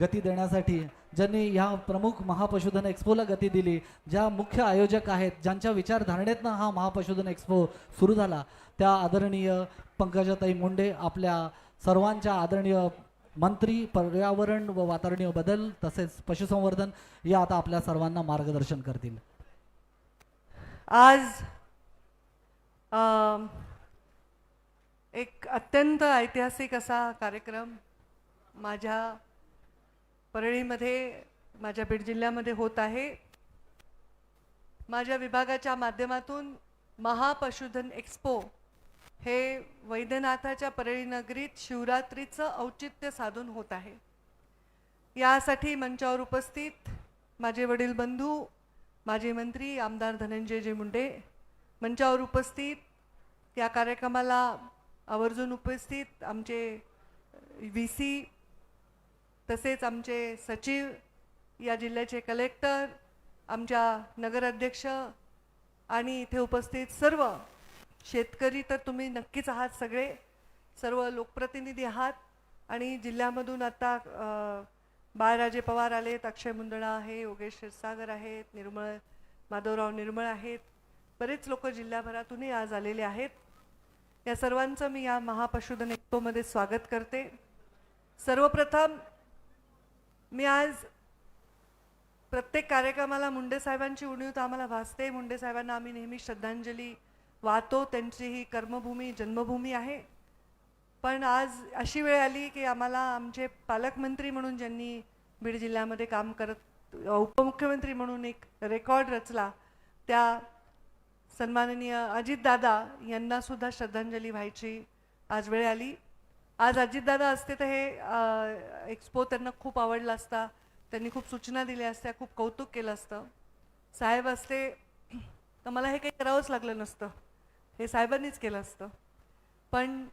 गती देण्यासाठी ज्यांनी ह्या प्रमुख महापशुधन एक्स्पोला गती दिली ज्या मुख्य आयोजक आहेत ज्यांच्या विचारधारणेतनं हा महापशुधन एक्स्पो सुरू झाला त्या आदरणीय पंकजाताई मुंडे आपल्या सर्वांच्या आदरणीय मंत्री पर्यावरण व वातावरणीय बदल तसेच पशुसंवर्धन या आता आपल्या सर्वांना मार्गदर्शन करतील. आज आ, एक अत्यंत ऐतिहासिक असा कार्यक्रम माझ्या परळीमध्ये माझ्या बीड जिल्ह्यामध्ये होत आहे. माझ्या विभागाच्या माध्यमातून महापशुधन एक्स्पो हे वैद्यनाथाच्या परळी नगरीत शिवरात्रीचं औचित्य साधून होत आहे. यासाठी मंचावर उपस्थित माझे वडील बंधू माजी मंत्री आमदार धनंजयजी मुंडे मंचावर उपस्थित या कार्यक्रमाला आवर्जून उपस्थित आमचे व्ही सी तसेच आमचे सचिव या जिल्ह्याचे कलेक्टर आमच्या नगराध्यक्ष आणि इथे उपस्थित सर्व शेतकरी तर तुम्ही नक्कीच आहात सगळे. सर्व लोकप्रतिनिधी आहात आणि जिल्ह्यामधून आता बाळराजे पवार आलेत अक्षय मुंदडा आहे योगेश क्षीरसागर आहेत निर्मळ माधवराव निर्मळ आहेत. बरेच लोक जिल्ह्याभरातूनही आज आलेले आहेत. या सर्वांचं मी या महापशुधन एक्पोमध्ये स्वागत करते. सर्वप्रथम मी आज प्रत्येक कार्यक्रमाला मुंडे साहेबांची उणीव तर आम्हाला भासते. मुंडे साहेबांना आम्ही नेहमी श्रद्धांजली वाहतो. त्यांची ही कर्मभूमी जन्मभूमी आहे. पण आज अशी वेळ आली की आम्हाला आमचे पालकमंत्री म्हणून ज्यांनी बीड जिल्ह्यामध्ये काम करत उपमुख्यमंत्री म्हणून एक रेकॉर्ड रचला त्या सन्माननीय अजितदादा यांनासुद्धा श्रद्धांजली व्हायची आज वेळ आली. आज अजितदादा असते तर हे एक्सपो त्यांना खूप आवडला असता. त्यांनी खूप सूचना दिल्या असत्या खूप कौतुक केलं असतं. साहेब असते तर मला हे काही करावंच लागलं नसतं. हे साहेबांनीच केलं असतं. पण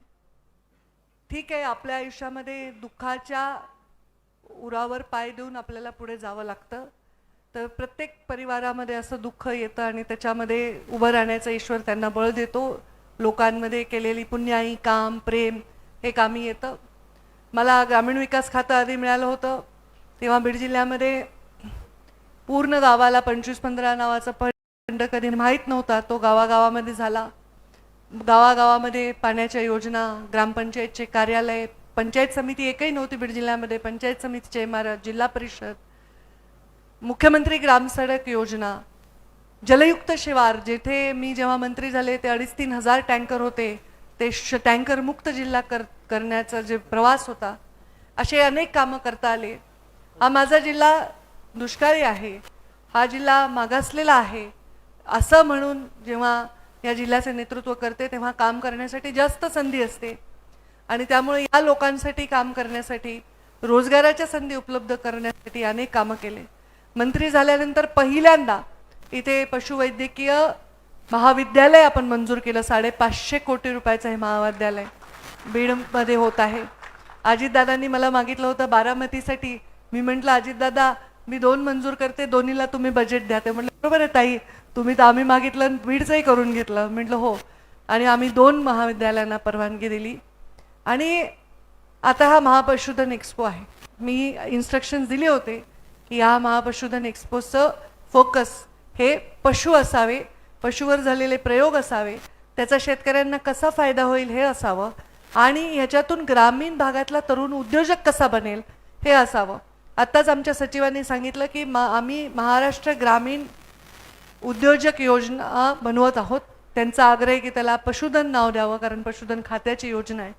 ठीक आहे आपल्या आयुष्यामध्ये दुःखाच्या उरावर पाय देऊन आपल्याला पुढे जावं लागतं. तर प्रत्येक परिवारामध्ये असं दुःख येतं आणि त्याच्यामध्ये उभं राहण्याचा ईश्वर त्यांना बळ देतो. लोकांमध्ये केलेली पुण्याई काम प्रेम हे कामी येतं. मला ग्रामीण विकास खातं आधी मिळालं होतं. तेव्हा बीड जिल्ह्यामध्ये पूर्ण गावाला पंचवीस पंधरा नावाचा फंड कधी माहीत नव्हता. तो गावागावामध्ये झाला. गावागावामध्ये पाण्याच्या योजना ग्रामपंचायतचे कार्यालय पंचायत समिती एकही नव्हती बीड जिल्ह्यामध्ये. पंचायत समितीचे इमारत जिल्हा परिषद मुख्यमंत्री ग्रामसडक योजना जलयुक्त शिवार जेथे मी जेव्हा मंत्री झाले ते अडीच तीन हजार टँकर होते. ते श टँकरमुक्त जिल्हा कर करण्याचा जे प्रवास होता असे अनेक कामं करता आले. हा माझा जिल्हा दुष्काळी आहे. हा जिल्हा मागासलेला आहे. असं म्हणून जेव्हा या जिल्ह्याचे नेतृत्व करते तेव्हा काम करण्यासाठी जास्त संधी असते. आणि त्यामुळे या लोकांसाठी काम करण्यासाठी रोजगाराच्या संधी उपलब्ध करण्यासाठी अनेक कामं केले. मंत्री झाल्यानंतर पहिल्यांदा इथे पशुवैद्यकीय महाविद्यालय आपण मंजूर केलं. साडेपाचशे कोटी रुपयाचं हे महाविद्यालय बीडमध्ये होत आहे. अजितदादांनी मला मागितलं होतं बारामतीसाठी. मी म्हटलं अजितदादा मी दोन मंजूर करते दोन्हीला तुम्ही बजेट द्या. ते म्हटलं बरोबर आहे ताई तुम्ही तर आम्ही मागितलं आणि बीडचंही करून घेतलं. म्हटलं हो. आणि आम्ही दोन महाविद्यालयांना परवानगी दिली. आणि आता हा महापशुधन एक्स्पो आहे. मी इन्स्ट्रक्शन्स दिले होते की या महापशुधन एक्स्पोचं फोकस हे पशु असावे पशुवर झालेले प्रयोग असावे त्याचा शेतकऱ्यांना कसा फायदा होईल हे असावं आणि ह्याच्यातून ग्रामीण भागातला तरुण उद्योजक कसा बनेल हे असावं. आत्ताच आमच्या सचिवांनी सांगितलं की मा आम्ही महाराष्ट्र ग्रामीण उद्योजक योजना बनवत आहोत. त्यांचा आग्रह आहे की त्याला पशुधन नाव द्यावं कारण पशुधन खात्याची योजना आहे.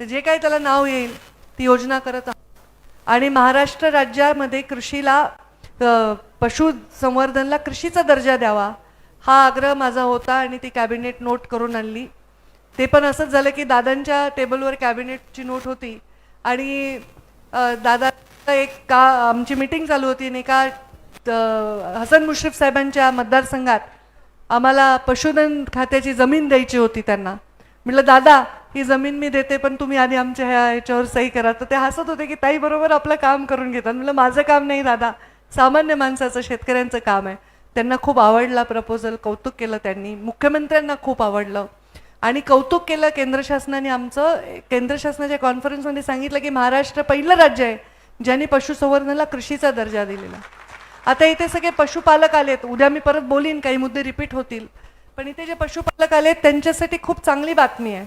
तर जे काही त्याला नाव येईल ती योजना करत आहोत. आणि महाराष्ट्र राज्यामध्ये कृषीला पशुसंवर्धनला कृषीचा दर्जा द्यावा. हा आग्रह माझा होता आणि ती कॅबिनेट नोट करून आणली. ते पण असंच झालं की दादांच्या टेबलवर कॅबिनेटची नोट होती आणि दादा एक का आमची मीटिंग चालू होती आणि एका हसन मुश्रीफ साहेबांच्या मतदारसंघात आम्हाला पशुधन खात्याची जमीन द्यायची होती त्यांना. म्हटलं दादा ही जमीन मी देते पण तुम्ही आधी आमच्या ह्या ह्याच्यावर सही करा. तर ते हसत होते की ताई बरोबर आपलं काम करून घेतात. म्हटलं माझं काम नाही दादा. सामान्य माणसाचं शेतकऱ्यांचं काम आहे. त्यांना खूप आवडला प्रपोजल कौतुक केलं त्यांनी मुख्यमंत्र्यांना खूप आवडलं. आणि कौतुक केलं केंद्र शासनाने आमचं केंद्र शासनाच्या कॉन्फरन्समध्ये सांगितलं की महाराष्ट्र पहिलं राज्य आहे ज्यांनी पशुसंवर्धनाला कृषीचा दर्जा दिलेला. आता इथे सगळे पशुपालक आलेत उद्या मी परत बोलीन काही मुद्दे रिपीट होतील. पण इथे जे पशुपालक आलेत त्यांच्यासाठी खूप चांगली बातमी आहे.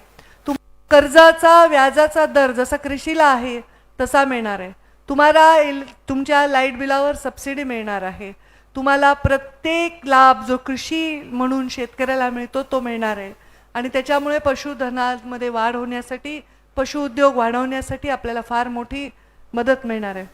तुम कर्जाचा व्याजाचा दर जसा कृषीला आहे तसा मिळणार आहे. तुम्हाला तुमच्या लाइट बिलावर सबसिडी मिळणार आहे. तुम्हाला प्रत्येक लाभ जो कृषी म्हणून शेतकऱ्याला मिळतो तो मिळणार आहे. आणि त्याच्यामुळे पशुधनामध्ये वाढ होण्यासाठी पशुउद्योग वाढवण्यासाठी आपल्याला फार मोठी मदत मिळणार आहे.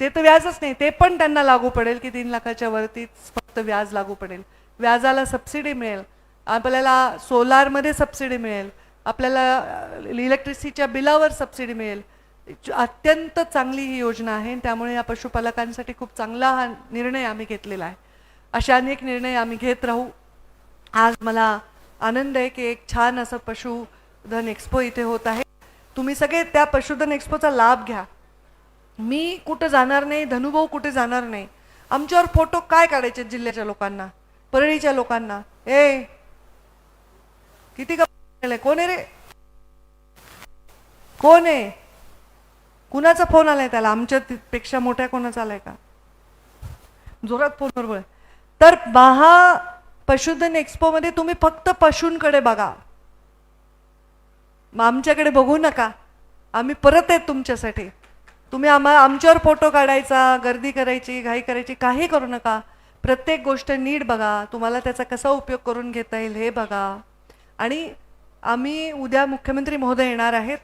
ते तर व्याजच नाही ते पण त्यांना लागू पडेल की तीन लाखाच्या वरतीच फक्त व्याज लागू पडेल. व्याजाला सबसिडी मिळेल. आपल्याला सोलारमध्ये सबसिडी मिळेल. आपल्याला इलेक्ट्रिसिटीच्या बिलावर सबसिडी मिळेल. अत्यंत चांगली ही योजना आहे त्यामुळे या पशुपालकांसाठी खूप चांगला हा निर्णय आम्ही घेतलेला आहे. अशा अनेक निर्णय आम्ही घेत राहू. आज मला आनंद आहे की एक छान असं पशुधन एक्सपो इथे होत आहे. तुम्ही सगळे त्या पशुधन एक्सपोचा लाभ घ्या. मी कुठं जाणार नाही धनुभाऊ कुठे जाणार नाही. आमच्यावर फोटो काय काढायचे जिल्ह्याच्या लोकांना परळीच्या लोकांना? ए किती का कोण आहे रे? कोण आहे? कुणाचा फोन आलाय त्याला? आमच्या पेक्षा मोठ्या कोणाचा आलाय का? जोरात फोनवर बोल तर महा पशुधन एक्स्पोमध्ये तुम्ही फक्त पशूंकडे बघा. मग आमच्याकडे बघू नका. आम्ही परत आहेत तुमच्यासाठी. तुम्ही आम्हा आमच्यावर फोटो काढायचा गर्दी करायची घाई करायची काही करू नका. प्रत्येक गोष्ट नीट बघा. तुम्हाला त्याचा कसा उपयोग करून घेता येईल हे बघा. आणि आम्ही उद्या मुख्यमंत्री महोदय येणार आहेत.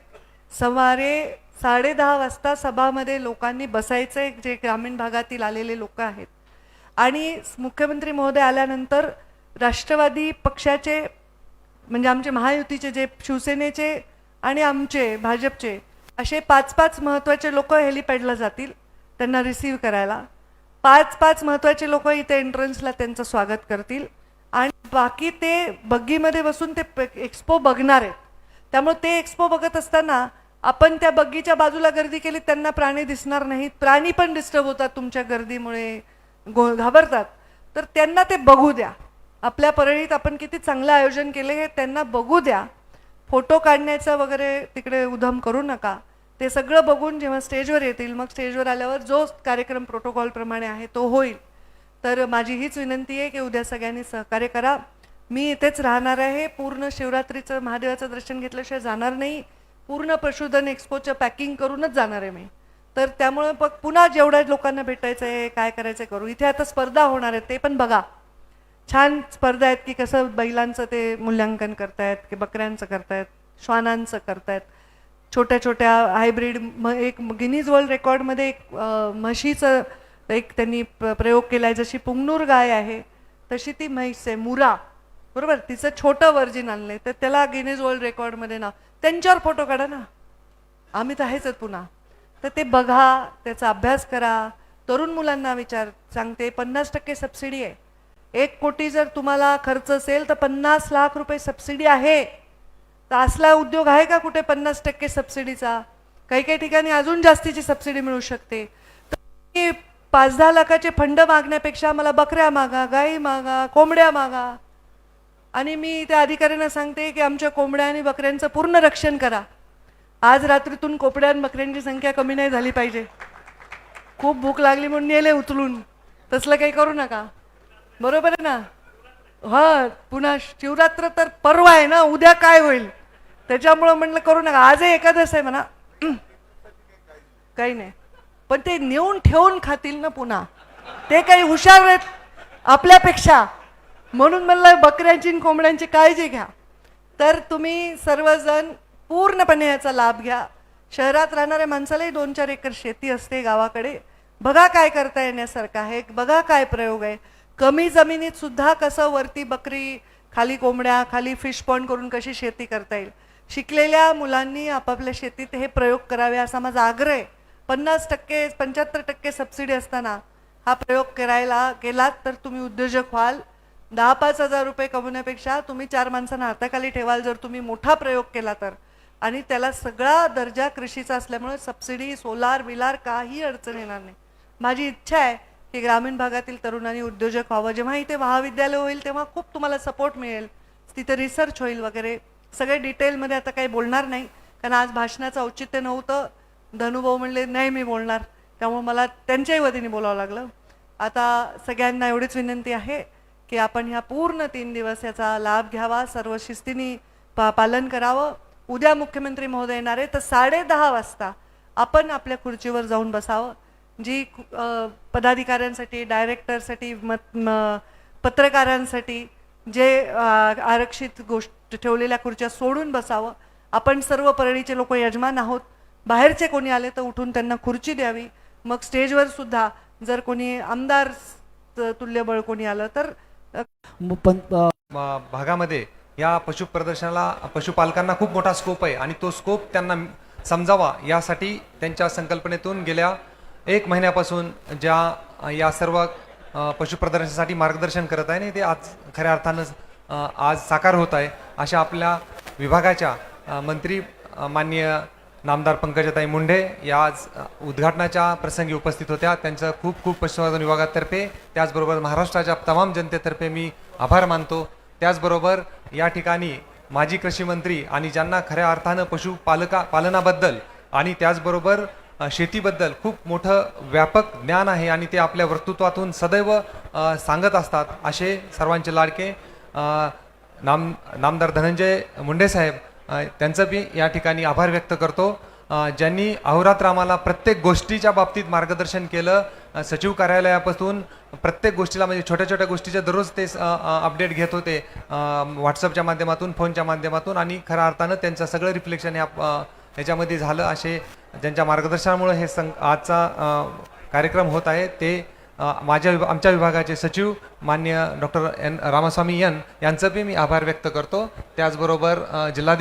सवारे साडे दहा वाजता सभामध्ये लोकांनी बसायचे जे ग्रामीण भागातील आलेले लोक आहेत. आणि मुख्यमंत्री महोदय आल्यानंतर राष्ट्रवादी पक्षाचे म्हणजे आमचे महायुतीचे जे शिवसेनेचे आणि आमचे भाजपचे असे पाच पाच महत्त्वाचे लोक हेलिपॅडला जातील त्यांना रिसीव करायला. पाच पाच महत्त्वाचे लोक इथे एंट्रन्सला त्यांचं स्वागत करतील. आणि बाकी ते बग्गीमध्ये बसून ते एक्सपो बघणार आहेत. त्यामुळे ते एक्सपो बघत असताना आपण त्या बग्गीच्या बाजूला गर्दी केली त्यांना प्राणी दिसणार नाहीत. प्राणी पण डिस्टर्ब होतात तुमच्या गर्दीमुळे गो घाबरतात. तर त्यांना ते बघू द्या. आपल्या परळीत आपण किती चांगलं आयोजन केले हे त्यांना बघू द्या. फोटो काढण्याचं वगैरे तिकडे उधम करू नका. ते सगळं बघून जेव्हा स्टेजवर येतील मग स्टेजवर आल्यावर जो कार्यक्रम प्रोटोकॉलप्रमाणे आहे तो होईल. तर माझी हीच विनंती आहे की उद्या सगळ्यांनी सहकार्य करा. मी इथेच राहणार आहे. पूर्ण शिवरात्रीचं महादेवाचं दर्शन घेतल्याशिवाय जाणार नाही. पूर्ण पशुधन एक्सपोचं पॅकिंग करूनच जाणार आहे मी. तर त्यामुळे मग पुन्हा जेवढ्या लोकांना भेटायचं आहे काय करायचं आहे करू. इथे आता स्पर्धा होणार आहे ते पण बघा. छान स्पर्धा आहेत की कसं बैलांचं ते मूल्यांकन करतायत की बकऱ्यांचं करतायत श्वानांचं करतायत. छोट्या छोट्या हायब्रिड म एक गिनीज वर्ल्ड रेकॉर्डमध्ये एक म्हशीचं एक त्यांनी प्रयोग केला आहे जशी पुंगनूर गाय आहे तशी ती म्हैस आहे मुरा. बरोबर? तिचं छोटं वर्जिन आणलंय. तर त्याला गिनीज वर्ल्ड रेकॉर्डमध्ये ना त्यांच्यावर फोटो काढा ना. आम्ही तर आहेच आहेत पुन्हा. तर ते बघा त्याचा अभ्यास करा. तरुण मुलांना विचार सांगते पन्नास टक्के सबसिडी आहे. एक कोटी जर तुम्हाला खर्च असेल तर पन्नास लाख रुपये सबसिडी आहे. तर असला उद्योग आहे का कुठे पन्नास टक्के सबसिडीचा काही काही ठिकाणी अजून जास्तीची सबसिडी मिळू शकते. तर पाच दहा लाखाचे फंड मागण्यापेक्षा मला बकऱ्या मागा गाई मागा कोंबड्या मागा. आणि मी त्या अधिकाऱ्यांना सांगते की आमच्या कोंबड्या आणि बकऱ्यांचं पूर्ण रक्षण करा. आज रात्रीतून कोंबड्या आणि बकऱ्यांची संख्या कमी नाही झाली पाहिजे. खूप भूक लागली म्हणून नेले उचलून. तसलं काही करू नका. बरोबर आहे ना? हां पुन्हा शिवरात्र तर परवा आहे ना? उद्या काय होईल? त्याच्यामुळं म्हणलं करू नका. आजही एकादश आहे म्हणा. काही नाही. पण ते नेऊन ठेवून खातील ना पुन्हा. ते काही हुशार आहेत आपल्यापेक्षा. म्हणून म्हणलं बकऱ्यांची आणि कोंबड्यांची काळजी घ्या. तर तुम्ही सर्वजण पूर्णपणे याचा लाभ घ्या. शहरात राहणाऱ्या माणसालाही दोन चार एकर शेती असते गावाकडे. बघा काय करता येण्यासारखं आहे. बघा काय प्रयोग आहे. कमी जमिनीत सुद्धा कसं वरती बकरी खाली कोंबड्या खाली फिश पॉन्ड करून कशी शेती करता येईल. शिकलेल्या मुलांनी आपापल्या शेतीत हे प्रयोग करावे असा माझा आग्रह आहे. पन्नास टक्के पंच्याहत्तर टक्के सबसिडी असताना हा प्रयोग करायला केलात तर तुम्ही उद्योजक व्हाल. दहा पाच हजार रुपये कमवण्यापेक्षा तुम्ही चार माणसांना हाताखाली ठेवाल जर तुम्ही मोठा प्रयोग केला तर. आणि त्याला सगळा दर्जा कृषीचा असल्यामुळे सबसिडी सोलार बिलार काही अडचण येणार नाही. माझी इच्छा आहे की ग्रामीण भागातील तरुणांनी उद्योजक व्हावं. जेव्हा इथे महाविद्यालय होईल तेव्हा खूप तुम्हाला सपोर्ट मिळेल. तिथे रिसर्च होईल वगैरे. सगळे डिटेलमध्ये आता काही बोलणार नाही. कारण आज भाषणाचं औचित्य नव्हतं. धनुभाऊ म्हणले नाही मी बोलणार. त्यामुळे मला त्यांच्याही वतीने बोलावं लागलं. आता सगळ्यांना एवढीच विनंती आहे. की आपण ह्या पूर्ण तीन दिवस याचा लाभ घ्यावा सर्व शिस्तीने पा पालन करावं. उद्या मुख्यमंत्री महोदय येणार आहे तर साडे दहा वाजता आपण आपल्या खुर्चीवर जाऊन बसावं. जी पदाधिकाऱ्यांसाठी डायरेक्टरसाठी मत पत्रकारांसाठी जे आरक्षित गोष्ट ठेवलेल्या खुर्च्या सोडून बसावं. आपण सर्व परळीचे लोक यजमान आहोत. बाहेरचे कोणी आले तर उठून त्यांना खुर्ची द्यावी. मग स्टेजवर सुद्धा जर कोणी आमदार तुल्यबळ कोणी आलं तर पण भागामध्ये या पशु प्रदर्शनाला पशुपालकांना खूप मोठा स्कोप आहे आणि तो स्कोप त्यांना समजावा यासाठी त्यांच्या संकल्पनेतून गेल्या एक महिन्यापासून ज्या या सर्व पशु प्रदर्शनासाठी मार्गदर्शन करत आहे आणि ते आज खऱ्या अर्थानं आज साकार होत आहे अशा आपल्या विभागाच्या मंत्री मान्य माननीय नामदार पंकजाताई मुंडे या आज उद्घाटनाच्या प्रसंगी उपस्थित होत्या. त्यांचं खूप खूप पशुसंवर्धन विभागातर्फे त्याचबरोबर महाराष्ट्राच्या तमाम जनतेतर्फे मी आभार मानतो. त्याचबरोबर या ठिकाणी माजी कृषी मंत्री आणि ज्यांना खऱ्या अर्थानं पशुपालका पालनाबद्दल आणि त्याचबरोबर शेतीबद्दल खूप मोठं व्यापक ज्ञान आहे आणि ते आपल्या वक्तृत्वातून सदैव सांगत असतात असे सर्वांचे लाडके नाम नामदार धनंजय मुंडे साहेब त्यांचं मी या ठिकाणी आभार व्यक्त करतो. ज्यांनी अहोरात्र आम्हाला प्रत्येक गोष्टीच्या बाबतीत मार्गदर्शन केलं सचिव कार्यालयापासून प्रत्येक गोष्टीला म्हणजे छोट्या छोट्या गोष्टीच्या दररोज ते अपडेट घेत होते व्हॉट्सअपच्या माध्यमातून फोनच्या माध्यमातून आणि खऱ्या अर्थानं त्यांचं सगळं रिफ्लेक्शन या याच्यामध्ये झालं. असे ज्यांच्या मार्गदर्शनामुळे हे सं आजचा कार्यक्रम होत आहे ते माझ्या विभा आमच्या विभागाचे सचिव मान्य डॉक्टर एन रामास्वामी एन यांचं बी मी आभार व्यक्त करतो. त्याचबरोबर जिल्हाधिक